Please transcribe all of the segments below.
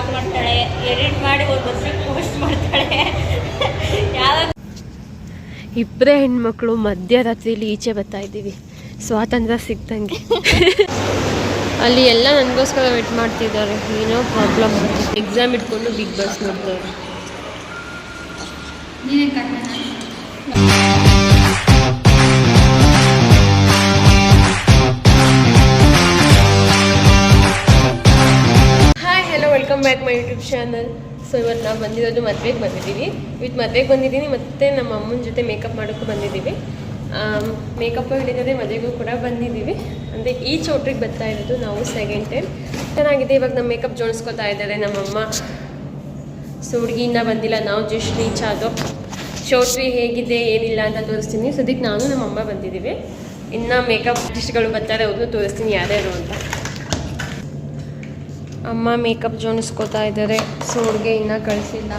Blog ಮಾಡ್ತಾಳೆ? Edit ಮಾಡಿ ಒಂದು ವರ್ಷಕ್ಕೆ ಪೋಸ್ಟ್ ಮಾಡ್ತಾಳೆ? ಯಾವಾಗ? ಇಬ್ಬರೇ ಹೆಣ್ಮಕ್ಳು ಮಧ್ಯರಾತ್ರಿಲಿ ಈಚೆ ಬರ್ತಾ ಇದ್ದೀವಿ. ಸ್ವಾತಂತ್ರ್ಯ ಸಿಕ್ತಂಗೆ ಅಲ್ಲಿ ಎಲ್ಲ ನನಗೋಸ್ಕರ ವೆಯ್ಟ್ ಮಾಡ್ತಿದ್ದಾರೆ. ಏನೋ ಪ್ರಾಬ್ಲಮ್ ಎಕ್ಸಾಮ್ ಇಟ್ಕೊಂಡು ಬಿಗ್ ಬಾಸ್ ನೋಡ್ತಾರೆ. Welcome back my YouTube channel so ಇವತ್ತು ನಾವು ಬಂದಿರೋದು ಮದುವೆಗೆ ಬಂದಿದ್ದೀವಿ. ವಿತ್ ಮದುವೆಗೆ ಬಂದಿದ್ದೀನಿ, ಮತ್ತು ನಮ್ಮ ಅಮ್ಮನ ಜೊತೆ ಮೇಕಪ್ ಮಾಡೋಕ್ಕೂ ಬಂದಿದ್ದೀವಿ. ಮೇಕಪ್ ಹಿಡಿದರೆ ಮದುವೆಗೂ ಕೂಡ ಬಂದಿದ್ದೀವಿ. ಅಂದರೆ ಈ ಚೌಟ್ರಿಗೆ ಬರ್ತಾ ಇರೋದು ನಾವು ಸೆಕೆಂಡ್ ಟೈಮ್ ಚೆನ್ನಾಗಿದೆ, ಇವಾಗ ನಮ್ಮ ಮೇಕಪ್ ಜೋಡಿಸ್ಕೊತಾ ಇದ್ದಾರೆ ನಮ್ಮಮ್ಮ ಸೊ ಹುಡುಗಿಯಿಂದ ಬಂದಿಲ್ಲ, ನಾವು ಜಸ್ಟ್ ರೀಚ್ ಆದೋ. ಚೌಟ್ರಿ ಹೇಗಿದೆ, ಏನಿಲ್ಲ ಅಂತ ತೋರಿಸ್ತೀನಿ. ಸದ್ಯಕ್ಕೆ ನಾನು ನಮ್ಮ ಅಮ್ಮ ಬಂದಿದ್ದೀವಿ. ಇನ್ನು ಮೇಕಪ್ ಆರ್ಟಿಸ್ಟ್ಗಳು ಬರ್ತಾರೆ ಅವ್ರನ್ನೂ ತೋರಿಸ್ತೀನಿ, ಯಾರ್ಯಾರು ಅಂತ. ಅಮ್ಮ ಮೇಕಪ್ ಜೋಣಿಸ್ಕೋತಾ ಇದ್ದಾರೆ. ಸೊ ಹುಡುಗಿ ಇನ್ನೂ ಕಳಿಸಿಲ್ಲ.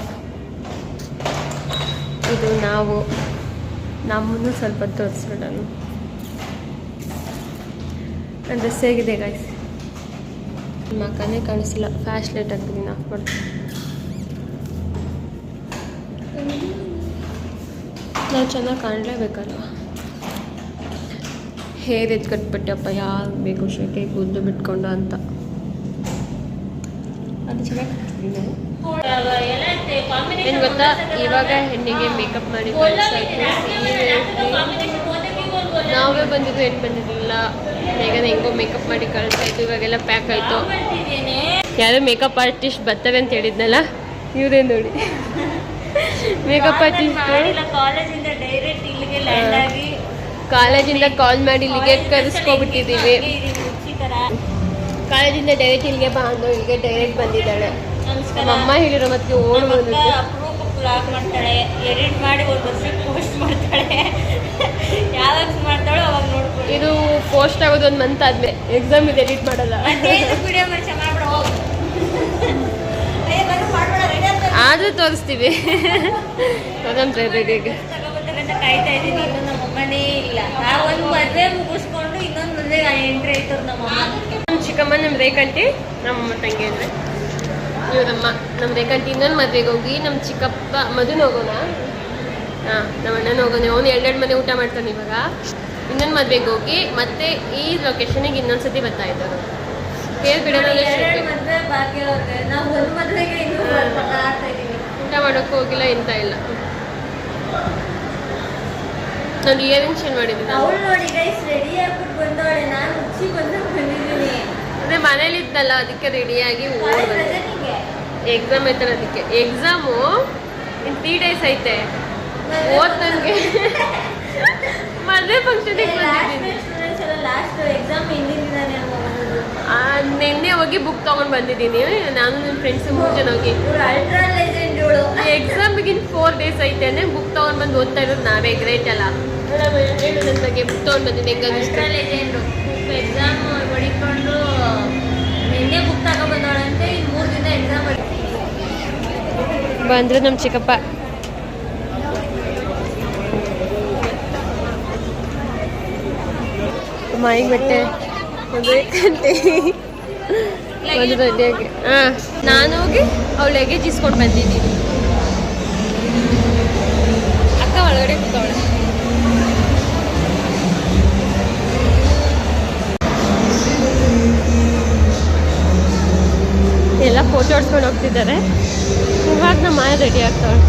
ಇದು ನಾವು. ನಮ್ಮನ್ನು ಸ್ವಲ್ಪ ತೋರಿಸ್ಬಿಡೋಣ. ಡ್ರೆಸ್ ಹೇಗಿದೆ ಗಾಯ್ಸ್ ಮಕ್ಕನೇ ಕಾಣಿಸಿಲ್ಲ ಫ್ಯಾಶ್ ಲೈಟ್ ಆಗ್ತೀನಿ ಆಫ್ ಮಾಡ್ತೀನಿ ನಾವು ಚೆನ್ನಾಗಿ ಕಾಣಲೇಬೇಕಲ್ವ? ಹೇರ್ ಎದ್ದು ಯಾರು ಬೇಕು ಶೆಕೆ ಗುದ್ದು ಬಿಟ್ಕೊಂಡು ಅಂತ. ಏನು ಗೊತ್ತಾ? ಇವಾಗ ಹೆಣ್ಣಿಗೆ ಮೇಕಪ್ ಮಾಡಿ. ನಾವೇ ಬಂದಿದ್ದು ಏನು ಬಂದಿರಲಿಲ್ಲ. ಬೇಗನೆ ಹೆಂಗೋ ಮೇಕಪ್ ಮಾಡಿ ಕಳ್ಸಾಯ್ತು ಇವಾಗೆಲ್ಲ ಪ್ಯಾಕ್ ಆಯಿತು. ಯಾರೋ ಮೇಕಪ್ ಆರ್ಟಿಸ್ಟ್ ಬರ್ತಾರೆ ಅಂತ ಹೇಳಿದ್ನಲ್ಲ? ಇವರೇ ನೋಡಿ. ಮೇಕಪ್ ಆರ್ಟಿಸ್ಟ್ ಕಾಲೇಜಿಂದ ಕಾಲ್ ಮಾಡಿ ಇಲ್ಲಿಗೆ ಕರೆಸ್ಕೊಬಿಟ್ಟಿದ್ದೀವಿ. ಕಾಲೇಜಿಂದ ಡೈರೆಕ್ಟ್ ಇಲ್ಲಿಗೆ ಬಾ ಅಂದು ಇಲ್ಲಿಗೆ ಡೈರೆಕ್ಟ್ ಬಂದಿದ್ದಾಳೆ. ಅಮ್ಮ ಹೇಳಿರೋ ಮತ್ತೆ ಓಡ್ ಬ್ಲಾಗ್ ಮಾಡ್ತಾಳೆ. ಎಡಿಟ್ ಮಾಡಿ ಒಂದು ವರ್ಷಕ್ಕೆ ಪೋಸ್ಟ್ ಮಾಡ್ತಾಳೆ. ಯಾವಾಗ ಮಾಡ್ತಾಳೋ ಅವಾಗ ಇದು ಪೋಸ್ಟ್ ಆಗೋದು ಒಂದು ಮಂತ್ ಆದ್ಮೇಲೆ. ಎಕ್ಸಾಮ್ ಇದು ಎಡಿಟ್ ಮಾಡಲ್ಲ. ವಿಡಿಯೋ ಮಾಡಿ ಚೆನ್ನಾಗಿ ಆದ್ರೂ ತೋರಿಸ್ತೀವಿ. ಹೋಗಂತ್ರೆ ರೆಡಿಗೆ ತಗೊಬರ್ತಾರಂತ ಕಾಯ್ತಾ ಇದ್ದೀನಿ ಇನ್ನು ನಮ್ಮ ಅಮ್ಮನೇ ಇಲ್ಲ. ಆ ಒಂದು ಮದುವೆ ಮುಗಿಸ್ಕೊಂಡು ಇನ್ನೊಂದು ಮದುವೆ ಎಂಟ್ರಿ ಆಯ್ತು ನಮ್ಮ ಅಮ್ಮ. ನಮ್ಮ ಚಿಕ್ಕಮ್ಮ ನಮ್ಮ ರೇಖಂಟಿ ನಮ್ಮ ತಂಗಿ ಅಂದರೆ. ಇವರಮ್ಮ ನಮ್ಮ ರೇಖಂಟಿ ಇನ್ನೊಂದು ಮದುವೆಗೆ ಹೋಗಿ ನಮ್ಮ ಚಿಕ್ಕಪ್ಪ ಮದುವೆ ಹೋಗೋಣ. ಹಾಂ ನಮ್ಮ ಅಣ್ಣನ ಹೋಗೋಣ. ಅವನು ಎರಡೆರಡು ಮನೆ ಊಟ ಮಾಡ್ತಾನೆ ಇವಾಗ. ಇನ್ನೊಂದು ಮದುವೆಗೆ ಹೋಗಿ ಮತ್ತೆ ಈ ಲೊಕೇಶನಿಗೆ ಇನ್ನೊಂದು ಸತಿ ಬರ್ತಾ ಇದ್ದಾರೆ ಊಟ ಮಾಡೋಕ್ಕೂ ಹೋಗಿಲ್ಲ ಎಂತ ಇಲ್ಲ. ನಾನು ಇಯರಿಂಗ್ ಏನು ಮಾಡಿದ್ದೀನಿ ಅವಳು ನೋಡಿ ಗೈಸ್ ರೆಡಿ ಆಗ್ಬಿಟ್ಟು ಬಂದವಳೆ. ನಾನು ಹುಚ್ಚಿ ಬಂದಾಗ ಬಂದಿದ್ದೀನಿ. ಅದೇ ಮನೇಲಿ ಇದ್ದಲ್ಲ ಅದಕ್ಕೆ ರೆಡಿಯಾಗಿ ಹೋಗಿ ಎಕ್ಸಾಮ್ ಐತಲ್ಲ ಅದಕ್ಕೆ. ಎಕ್ಸಾಮು ಇನ್ ತ್ರೀ ಡೇಸ್ ಐತೆ. ಓದ್ ನನಗೆ ಮದುವೆ ಫಂಕ್ಷನಿಗೆ ನಿನ್ನೆ ಹೋಗಿ ಬುಕ್ ತೊಗೊಂಡು ಬಂದಿದ್ದೀನಿ. ನಾನು ನನ್ನ ಫ್ರೆಂಡ್ಸ್ ಮೂರು ಜನ ಹೋಗಿ. ಇವ್ರು ಅಲ್ಟ್ರಾ ಲೆಜೆಂಡ್ ಇವಳು. ಎಕ್ಸಾಮಿಗೆ ಫೋರ್ ಡೇಸ್ ಐತೆ ಅಂದರೆ ಬುಕ್ ತೊಗೊಂಡು ಬಂದು ಓದ್ತಾ ಇರೋದು ನಾವೇ. ಗ್ರೇಟ್ ಅಲ್ಲ. ಹೇಳು. ನನ್ನ ಬಗ್ಗೆ ಬುಕ್ ತೊಗೊಂಡು ಬಂದಿದ್ದೀನಿ. ಹೆಂಗಾಗಿ ಬಂದ್ರು ನಮ್ಮ ಚಿಕ್ಕಪ್ಪ. ಮೈಗೆ ಬಟ್ಟೆ. ಹಾಂ, ನಾನು ಹೋಗಿ ಅವಳು ಲಗೇಜ್ ಇಸ್ಕೊಂಡು ಬಂದಿದ್ದೀನಿ. ಅಕ್ಕ ಒಳಗಡೆ ಕೂತವಳೆ. ಎಲ್ಲ ಫೋಟೋ ಹೊಡ್ಸ್ಕೊಂಡು ಹೋಗ್ತಿದ್ದಾರೆ. ಇವಾಗ ನಮ್ಮ ಮಾಯ ರೆಡಿ ಆಗ್ತಾಳೆ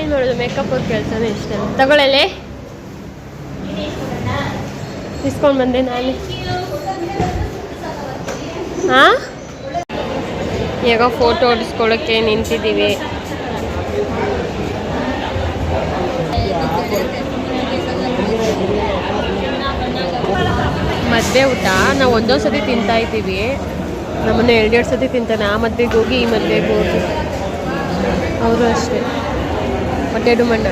ಏನು ಮಾಡೋದು ಮೇಕಪ್ ಅವ್ರ ಕೆಲಸನೇ ಇಷ್ಟ. ತಗೊಳ್ಳಲೆ ಇಸ್ಕೊಂಡು ಬಂದೆ ನಾನು. ಹಾಂ ಈಗ ಫೋಟೋ ಹೊಡಿಸ್ಕೊಳ್ಳೋಕ್ಕೆ ನಿಂತಿದ್ದೀವಿ. ಮದುವೆ ಊಟ? ನಾವು ಒಂದೊಂದು ಸತಿ ತಿಂತಾ ಇದ್ದೀವಿ. ನಮ್ಮನ್ನ ಎರಡೆರಡು ಸತಿ ತಿಂತಾನೆ. ಆ ಮದುವೆಗೆ ಹೋಗಿ ಈ ಮದುವೆಗೆ ಹೋಗಿ. ಅವರು ಅಷ್ಟೇ. ಹೊಟ್ಟೆಡು ಮಣ್ಣ.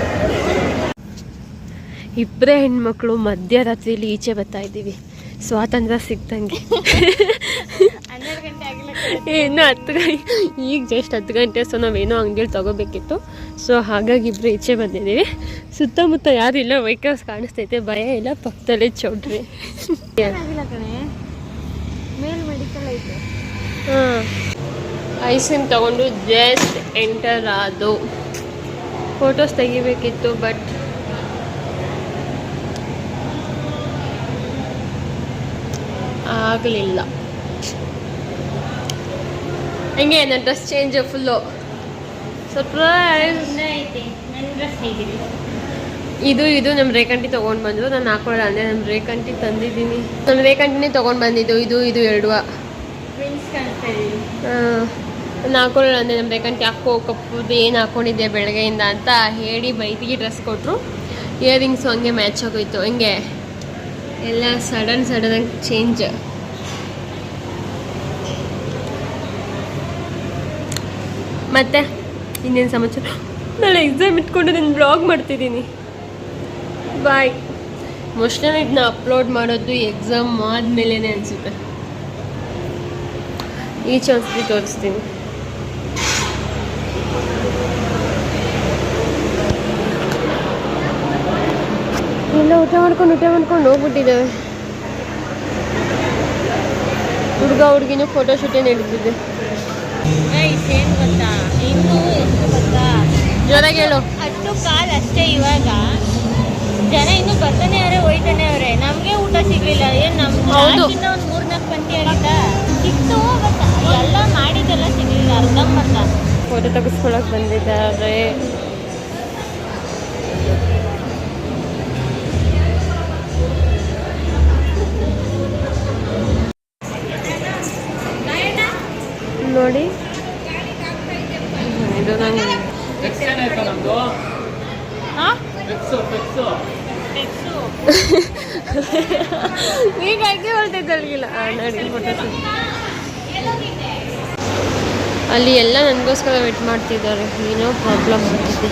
ಇಬ್ಬರೇ ಹೆಣ್ಮಕ್ಳು ಮಧ್ಯರಾತ್ರಿಯಲ್ಲಿ ಈಚೆ ಬರ್ತಾ ಇದ್ದೀವಿ. ಸ್ವಾತಂತ್ರ್ಯ ಸಿಕ್ತಂಗೆ ಇನ್ನು ಹತ್ತು ಗಂಟೆ ಈಗ ಜಸ್ಟ್ ಹತ್ತು ಗಂಟೆ ಸೊ ನಾವೇನೋ ಅಂಗಡಿಯಲ್ಲಿ ತಗೋಬೇಕಿತ್ತು. ಸೊ ಹಾಗಾಗಿ ಇಬ್ಬರು ಈಚೆ ಬಂದಿದ್ದೀವಿ. ಸುತ್ತಮುತ್ತ ಯಾರು ಇಲ್ಲ ವೆಹಿಕಲ್ಸ್ ಕಾಣಿಸ್ತೈತೆ ಭಯ ಇಲ್ಲ ಪಕ್ಕದಲ್ಲೇ ಚೌಡ್ರಿ ಹಾಂ. ಐಸ್ ಕ್ರೀಮ್ ತಗೊಂಡು ಜಸ್ಟ್ ಎಂಟರ್ ಆದು. ಫೋಟೋಸ್ ತೆಗಿಬೇಕಿತ್ತು ಬಟ್ ಆಗಲಿಲ್ಲ. ಹೆಂಗೆ ನನ್ನ ಡ್ರೆಸ್ ಚೇಂಜ್ ಫುಲ್ಲು ಸರ್ಪ್ರೈಸ್ ಇದು ಇದು ನಮ್ಮ ರೇಖಂಟಿ ತೊಗೊಂಡು ಬಂದರು. ನಾನು ಹಾಕೊಳ್ಳ ಅಂದರೆ ನಮ್ಮ ರೇಖಂಟಿ ತಂದಿದ್ದೀನಿ. ನಮ್ಮ ರೇಖಂಟಿನೇ ತೊಗೊಂಡು ಬಂದಿದ್ದು. ಇದು ಇದು ಎರಡು ಹಾಂ. ನಾನು ಹಾಕೊಳ್ಳೋಣ ಅಂದರೆ ನಮ್ಮ ಬೇಕಂತ ಹಾಕೋ ಕಪ್ಪುದು ಏನು ಹಾಕೊಂಡಿದ್ದೆ ಬೆಳಗ್ಗೆಯಿಂದ ಅಂತ ಹೇಳಿ ಬೈತಿಗೆ ಡ್ರೆಸ್ ಕೊಟ್ಟರು ಇಯರಿಂಗ್ಸು ಹಂಗೆ ಮ್ಯಾಚ್ ಆಗೋಯ್ತು. ಹಂಗೆ ಎಲ್ಲ ಸಡನ್ ಸಡನ್ ಚೇಂಜ್ ಮತ್ತೆ ಇನ್ನೇನು ಸಮಾಚಾರ? ನಾಳೆ ಎಕ್ಸಾಮ್ ಇಟ್ಕೊಂಡು ನಾನು ಬ್ಲಾಗ್ ಮಾಡ್ತಿದ್ದೀನಿ. ಬಾಯ್ ಮೋಸ್ಟ್ಲಿ ಇದನ್ನ ಅಪ್ಲೋಡ್ ಮಾಡೋದು ಎಕ್ಸಾಮ್ ಆದಮೇಲೆ ಅನಿಸುತ್ತೆ. ಈಚೆ ಒಂದ್ಸತಿ ತೋರಿಸ್ತೀನಿ ಎಲ್ಲ ಊಟ ಮಾಡ್ಕೊಂಡು ಊಟ ಮಾಡ್ಕೊಂಡು ಹೋಗ್ಬಿಟ್ಟಿದ್ದಾವೆ. ಹುಡುಗ ಹುಡುಗಿನೂ ಫೋಟೋ ಶೂಟೇ ನಡೀತಿದೆ ಏನು ಗೊತ್ತಾ ಇನ್ನೂ ಎಷ್ಟು ಗೊತ್ತಾ? ಜೋರಾಗಿ ಹೇಳು. ಹತ್ತು ಕಾಲ್ ಅಷ್ಟೇ ಇವಾಗ. ಜನ ಇನ್ನು ಬರ್ತಾನೆ ಅವರೇ ಹೋಯ್ತಾನೆ ಅವರೇ. ನಮಗೆ ಊಟ ಸಿಗ್ಲಿಲ್ಲ. ಏನ್ ನಮ್ ಒಂದು ಮೂರ್ನಾಲ್ಕು ಪಂಕ್ತಿ ಆಗಿತ್ತಾ ಸಿಕ್ತು ಬಟ್ ಎಲ್ಲ ಮಾಡಿದ್ದೆಲ್ಲ ಸಿಗ್ಲಿಲ್ಲ. ಅರ್ಧಂಬರ್ಧ. ಫೋಟೋ ತೆಗೆಸ್ಕೊಳಕ್ ಬಂದಿದ್ದಾರೆ. ಫೋಟೋ ಅಲ್ಲಿ ಎಲ್ಲ ನನಗೋಸ್ಕರ ವೆಯ್ಟ್ ಮಾಡ್ತಿದ್ದಾರೆ. ಏನೋ ಪ್ರಾಬ್ಲಮ್ ಆಗ್ತಿದೆ.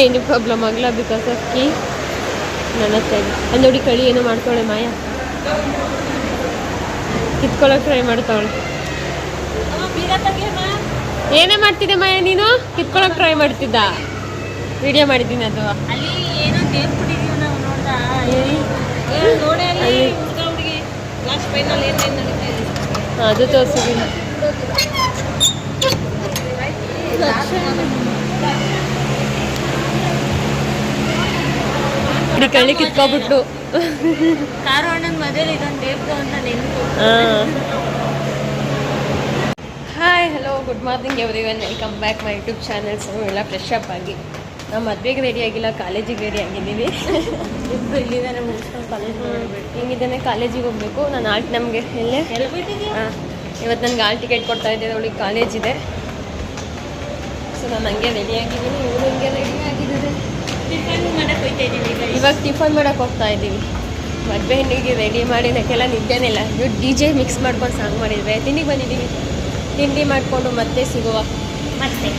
ಏನು ಪ್ರಾಬ್ಲಮ್ ಆಗಲ್ಲ ಬಿಕಾಸ್ ಆಫ್ ಕೀ ನನ್ನ ತೈ ಅಲ್ಲಿ ನೋಡಿ, ಕಳಿ ಏನೋ ಮಾಡ್ತಾಳೆ ಮಾಯ. ಕಿತ್ಕೊಳ್ಳೋಕೆ ಟ್ರೈ ಮಾಡ್ತಾವಳೆ. ಏನೇ ಮಾಡ್ತಿದ್ದೆ ಮಾಯ ನೀನು? ಕಿತ್ಕೊಳ್ಳೋಕೆ ಟ್ರೈ ಮಾಡ್ತಿದ್ದ? ವಿಡಿಯೋ ಮಾಡಿದ್ದೀನಿ ಅದು. ಅಲ್ಲಿ ಏನೋ ದೇವ್ ಕುಡಿದೀವಿ ನಾವು ನೋಡ್ದಾ ನೋಡಿ ಅಲ್ಲಿ. ಹುಡುಗ ಹುಡುಗಿ ಲಾಸ್ಟ್ ಫೈನಲ್ ಏನು ಅದು ತೋರಿಸಿದ್ದೀನಿ ಇಡೀ ಕಿತ್ಕೊಬಿಟ್ಟು ಕಿತ್ಕೊಬಿಟ್ಲು. ಕಾರು ಅಣ್ಣನ ಮದುವೆ ಇದೊಂದು ದೇವ್ದು ಅಂತ ನೆನಪು. Hi hello good morning everyone welcome back my YouTube channels ಎಲ್ಲ ಫ್ರೆಶ್ ಅಪ್ ಆಗಿ. ನಾವು ಮದುವೆಗೆ ರೆಡಿ ಆಗಿಲ್ಲ ಕಾಲೇಜಿಗೆ ರೆಡಿ ಆಗಿದ್ದೀವಿ. ಇಬ್ಬರು ಇಲ್ಲಿದ್ದಾನೆ ಮುಗಿಸ್ಕೊಂಡು ಕಾಲೇಜ್ ಹಿಂಗಿದ್ದಾನೆ ಕಾಲೇಜಿಗೆ ಹೋಗ್ಬೇಕು. ನಾನು ಆಲ್ಟ್ ನಮಗೆ ಇಲ್ಲೇ. ಹಾಂ ಇವತ್ತು ನನಗೆ ಆಲ್ ಟಿಕೆಟ್ ಕೊಡ್ತಾ ಇದ್ದೇವೆ ಅವಳಿಗೆ ಕಾಲೇಜ್ ಇದೆ. ಸೊ ನಾನು ಹಂಗೆ ರೆಡಿ ಆಗಿದ್ದೀನಿ ಇವರು ಹಂಗೆ ರೆಡಿ ಆಗಿದ್ದಾರೆ. ಟಿಫನ್ ಮಾಡಕ್ ಹೋಗ್ತಾ ಇದ್ದೀವಿ ಇವಾಗ ಟಿಫನ್ ಮಾಡಕ್ಕೆ ಹೋಗ್ತಾ ಇದ್ದೀವಿ. ಮದುವೆ ಹೆಣ್ಣಿಗೆ ರೆಡಿ ಮಾಡಿ ನಕ್ಕೆಲ್ಲ ನಿದ್ದೇನಿಲ್ಲ ಇವ್ರು ಡಿ ಜೆ ಮಿಕ್ಸ್ ಮಾಡ್ಕೊಂಡು ಸಾಂಗ್ ಮಾಡಿದ್ವಿ. ತಿಂಡಿಗೆ ಬಂದಿದ್ದೀವಿ. ತಿಂಡಿ ಮಾಡಿಕೊಂಡು ಮತ್ತೆ ಸಿಗುವ. ಮತ್ತೆ.